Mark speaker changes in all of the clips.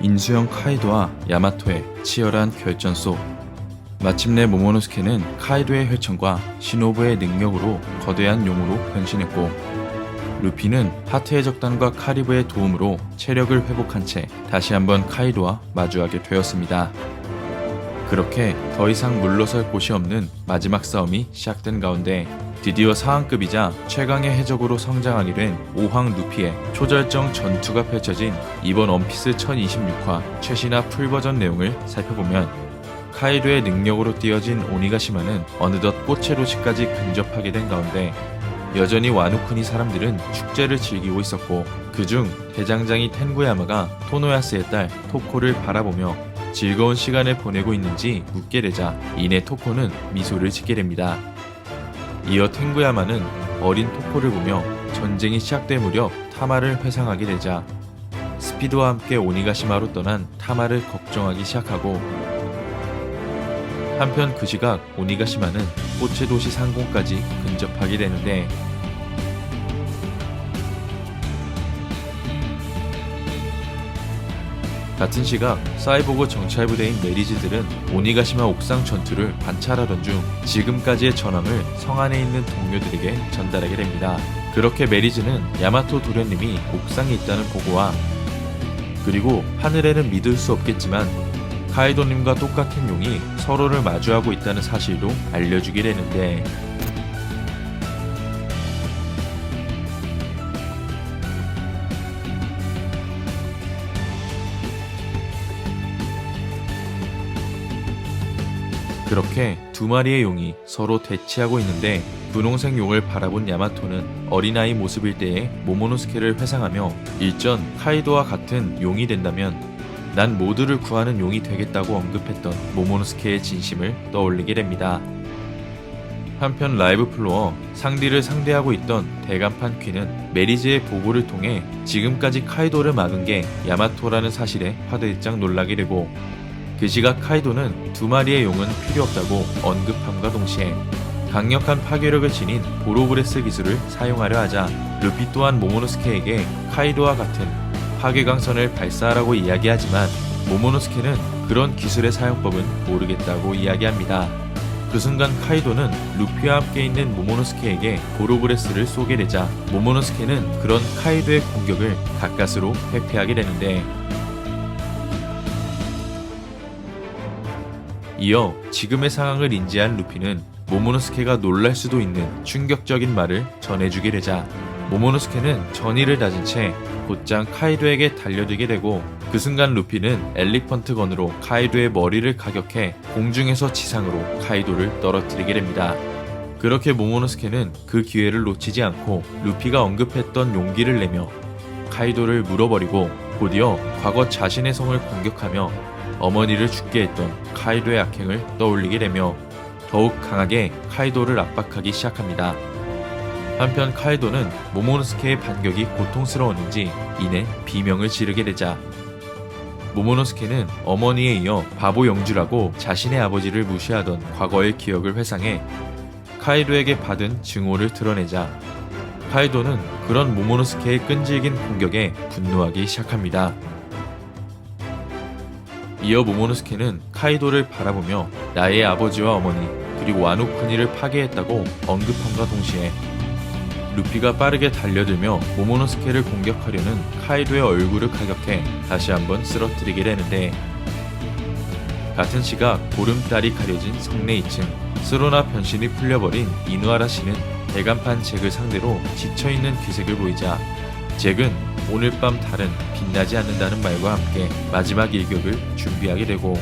Speaker 1: 인수형 카이도와 야마토의 치열한 결전소 마침내 모모노스케는 카이도의 혈청과 시노부의 능력으로 거대한 용으로 변신했고 루피는 하트의 적단과 카리브의 도움으로 체력을 회복한 채 다시 한번 카이도와 마주하게 되었습니다. 그렇게 더 이상 물러설 곳이 없는 마지막 싸움이 시작된 가운데 드디어 상한급이자 최강의 해적으로 성장하게 된 오황 루피의 초절정 전투가 펼쳐진 이번 원피스 1026화 최신화 풀버전 내용을 살펴보면 카이도의 능력으로 띄어진 오니가시마는 어느덧 꽃의 도시까지 근접하게 된 가운데 여전히 와누쿠니 사람들은 축제를 즐기고 있었고 그중 대장장이 텐구야마가 토노야스의 딸 토코를 바라보며 즐거운 시간을 보내고 있는지 묻게 되자 이내 토코는 미소를 짓게 됩니다. 이어 텐구야마는 어린 토코를 보며 전쟁이 시작될 무렵 타마를 회상하게 되자 스피드와 함께 오니가시마로 떠난 타마를 걱정하기 시작하고 한편 그 시각 오니가시마는 꽃의 도시 상공까지 근접하게 되는데 같은 시각 사이보그 정찰 부대인 메리즈들은 오니가시마 옥상 전투를 관찰하던 중 지금까지의 전황을 성 안에 있는 동료들에게 전달하게 됩니다. 그렇게 메리즈는 야마토 도련님이 옥상에 있다는 보고와 그리고 하늘에는 믿을 수 없겠지만 카이도님과 똑같은 용이 서로를 마주하고 있다는 사실도 알려주게 되는데 그렇게 두 마리의 용이 서로 대치하고 있는데 분홍색 용을 바라본 야마토는 어린아이 모습일 때의 모모노스케를 회상하며 일전 카이도와 같은 용이 된다면 난 모두를 구하는 용이 되겠다고 언급했던 모모노스케의 진심을 떠올리게 됩니다. 한편 라이브 플로어 상디를 상대하고 있던 대간판 퀸은 메리즈의 보고를 통해 지금까지 카이도를 막은 게 야마토라는 사실에 화들짝 놀라게 되고 그 시각 카이도는 두 마리의 용은 필요 없다고 언급함과 동시에 강력한 파괴력을 지닌 보로브레스 기술을 사용하려 하자 루피 또한 모모노스케에게 카이도와 같은 파괴강선을 발사하라고 이야기하지만 모모노스케는 그런 기술의 사용법은 모르겠다고 이야기합니다. 그 순간 카이도는 루피와 함께 있는 모모노스케에게 보로브레스를 쏘게 되자 모모노스케는 그런 카이도의 공격을 가까스로 회피하게 되는데 이어 지금의 상황을 인지한 루피는 모모노스케가 놀랄 수도 있는 충격적인 말을 전해주게 되자 모모노스케는 전의를 다진 채 곧장 카이도에게 달려들게 되고 그 순간 루피는 엘리펀트 건으로 카이도의 머리를 가격해 공중에서 지상으로 카이도를 떨어뜨리게 됩니다. 그렇게 모모노스케는 그 기회를 놓치지 않고 루피가 언급했던 용기를 내며 카이도를 물어버리고 곧이어 과거 자신의 성을 공격하며 어머니를 죽게 했던 카이도의 악행을 떠올리게 되며 더욱 강하게 카이도를 압박하기 시작합니다. 한편 카이도는 모모노스케의 반격이 고통스러웠는지 이내 비명을 지르게 되자 모모노스케는 어머니에 이어 바보 영주라고 자신의 아버지를 무시하던 과거의 기억을 회상해 카이도에게 받은 증오를 드러내자 카이도는 그런 모모노스케의 끈질긴 공격에 분노하기 시작합니다. 이어 모모노스케는 카이도를 바라보며 나의 아버지와 어머니 그리고 와노쿠니를 파괴했다고 언급함과 동시에 루피가 빠르게 달려들며 모모노스케를 공격하려는 카이도의 얼굴을 가격해 다시 한번 쓰러뜨리게 되는데 같은 시각 보름달이 가려진 성내 2층 스로나 변신이 풀려버린 이누아라 씨는 대간판 잭을 상대로 지쳐있는 기색을 보이자 잭은 오늘 밤 달은 빛나지 않는다는 말과 함께 마지막 일격을 준비하게 되고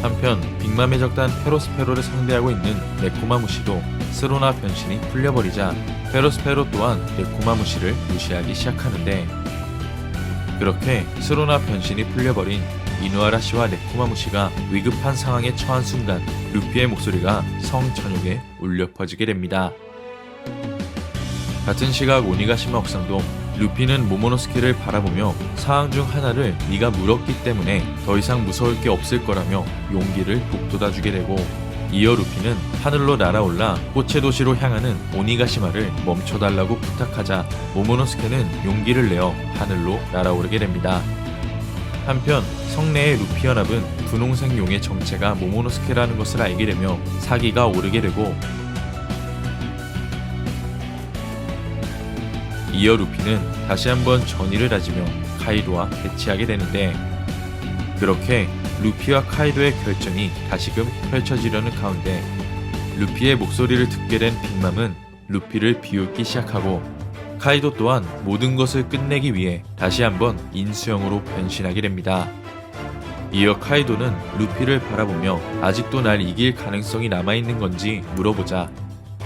Speaker 1: 한편 빅맘의 적단 페로스페로를 상대하고 있는 네코마무시도 스로나 변신이 풀려버리자 페로스페로 또한 네코마무시를 무시하기 시작하는데 그렇게 스로나 변신이 풀려버린 이누아라 씨와 네코마무시가 위급한 상황에 처한 순간 루피의 목소리가 성 전역에 울려 퍼지게 됩니다. 같은 시각 오니가시마 옥상도 루피는 모모노스케를 바라보며 사항 중 하나를 네가 물었기 때문에 더 이상 무서울 게 없을 거라며 용기를 북돋아주게 되고 이어 루피는 하늘로 날아올라 꽃의 도시로 향하는 오니가시마를 멈춰달라고 부탁하자 모모노스케는 용기를 내어 하늘로 날아오르게 됩니다. 한편 성내의 루피 연합은 분홍색 용의 정체가 모모노스케라는 것을 알게 되며 사기가 오르게 되고 이어 루피는 다시 한번 전의를 다지며 카이도와 대치하게 되는데 그렇게 루피와 카이도의 결전이 다시금 펼쳐지려는 가운데 루피의 목소리를 듣게 된 빅맘은 루피를 비웃기 시작하고 카이도 또한 모든 것을 끝내기 위해 다시 한번 인수형으로 변신하게 됩니다. 이어 카이도는 루피를 바라보며 아직도 날 이길 가능성이 남아있는 건지 물어보자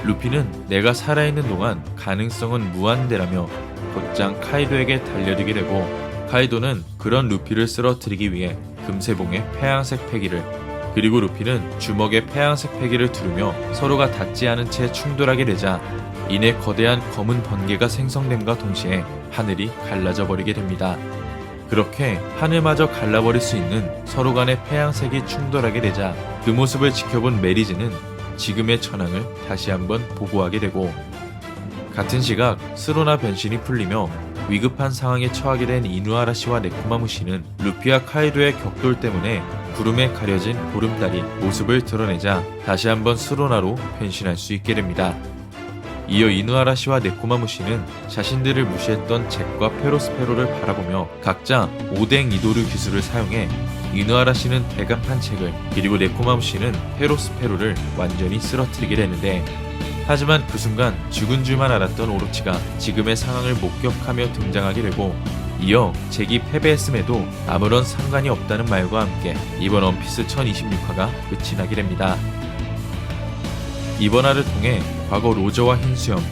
Speaker 1: 루피는 내가 살아있는 동안 가능성은 무한대라며 곧장 카이도에게 달려들게 되고 카이도는 그런 루피를 쓰러뜨리기 위해 금세봉의 폐양색 패기를 그리고 루피는 주먹에 폐양색 패기를 두르며 서로가 닿지 않은 채 충돌하게 되자 이내 거대한 검은 번개가 생성됨과 동시에 하늘이 갈라져 버리게 됩니다. 그렇게 하늘마저 갈라버릴 수 있는 서로 간의 폐양색이 충돌하게 되자 그 모습을 지켜본 메리즈는 지금의 천황을 다시 한번 보고하게 되고 같은 시각 스로나 변신이 풀리며 위급한 상황에 처하게 된 이누아라 씨와 네코마무 씨는 루피와 카이도의 격돌 때문에 구름에 가려진 보름달이 모습을 드러내자 다시 한번 스로나로 변신할 수 있게 됩니다. 이어 이누아라 씨와 네코마무 씨는 자신들을 무시했던 잭과 페로스페로를 바라보며 각자 오뎅 이도류 기술을 사용해 이누아라 씨는 대간판 잭을 그리고 네코마무 씨는 페로스페로를 완전히 쓰러뜨리게 되는데 하지만 그 순간 죽은 줄만 알았던 오로치가 지금의 상황을 목격하며 등장하게 되고 이어 잭이 패배했음에도 아무런 상관이 없다는 말과 함께 이번 원피스 1026화가 끝이 나게 됩니다. 이번 화를 통해 과거 로저와 흰수염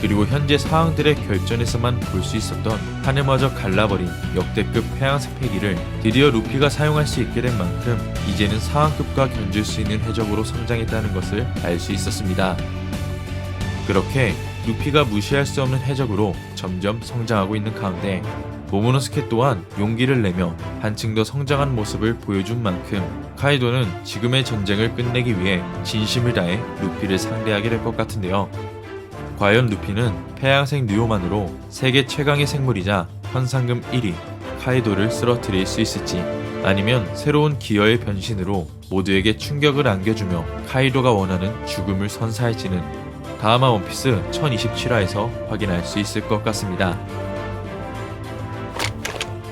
Speaker 1: 그리고 현재 상황들의 결전에서만 볼 수 있었던 하늘마저 갈라버린 역대급 태양색 패기를 드디어 루피가 사용할 수 있게 된 만큼 이제는 상황급과 견줄 수 있는 해적으로 성장했다는 것을 알 수 있었습니다. 그렇게 루피가 무시할 수 없는 해적으로 점점 성장하고 있는 가운데 모모노스케 또한 용기를 내며 한층 더 성장한 모습을 보여준 만큼 카이도는 지금의 전쟁을 끝내기 위해 진심을 다해 루피를 상대하게 될 것 같은데요. 과연 루피는 폐양색 뉴오만으로 세계 최강의 생물이자 현상금 1위 카이도를 쓰러뜨릴 수 있을지 아니면 새로운 기어의 변신으로 모두에게 충격을 안겨주며 카이도가 원하는 죽음을 선사할지는 다음화 원피스 1027화에서 확인할 수 있을 것 같습니다.